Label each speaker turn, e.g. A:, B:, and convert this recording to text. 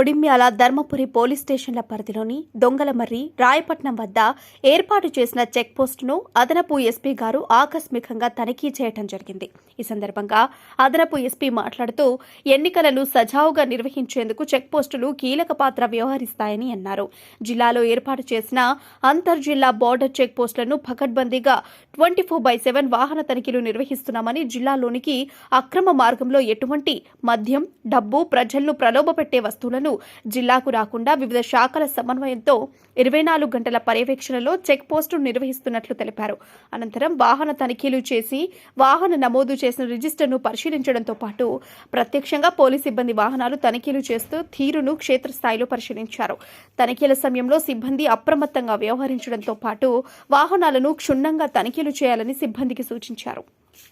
A: Kodimial Dharmapuri police స్టేషన్ల పరిధిలోని దొంగలమర్రి రాయపట్నం వద్ద ఏర్పాటు చేసిన చెక్పోస్టును అదనపు ఎస్పీ గారు ఆకస్మికంగా తనిఖీ చేయడం జరిగింది. ఈ సందర్భంగా అదనపు ఎస్పీ మాట్లాడుతూ ఎన్నికలను సజావుగా నిర్వహించేందుకు చెక్పోస్టులు కీలక పాత్ర వ్యవహరిస్తాయని అన్నారు. జిల్లాలో ఏర్పాటు చేసిన అంతర్ జిల్లా బోర్డర్ చెక్పోస్టులను పకడ్బందీగా ట్వంటీ ఫోర్ బై సెవెన్ వాహన తనిఖీలు నిర్వహిస్తున్నామని జిల్లాలోనికి అక్రమ మార్గంలో ఎటువంటి మద్యం డబ్బు ప్రజలను ప్రలోభపెట్టే వస్తువులను జిల్లాకు రాకుండా వివిధ శాఖల సమన్వయంతో ఇరవై నాలుగు గంటల పర్యవేక్షణలో చెక్ పోస్టులు నిర్వహిస్తున్నట్లు తెలిపారు. అనంతరం వాహన తనిఖీలు చేసి వాహన నమోదు చేసిన రిజిస్టర్ను పరిశీలించడంతో పాటు ప్రత్యక్షంగా పోలీస్ సిబ్బంది వాహనాలు తనిఖీలు చేస్తూ తీరును క్షేత్రస్థాయిలో పరిశీలించారు. తనిఖీల సమయంలో సిబ్బంది అప్రమత్తంగా వ్యవహరించడంతో పాటు వాహనాలను క్షుణ్ణంగా తనిఖీలు చేయాలని సిబ్బందికి సూచించారు.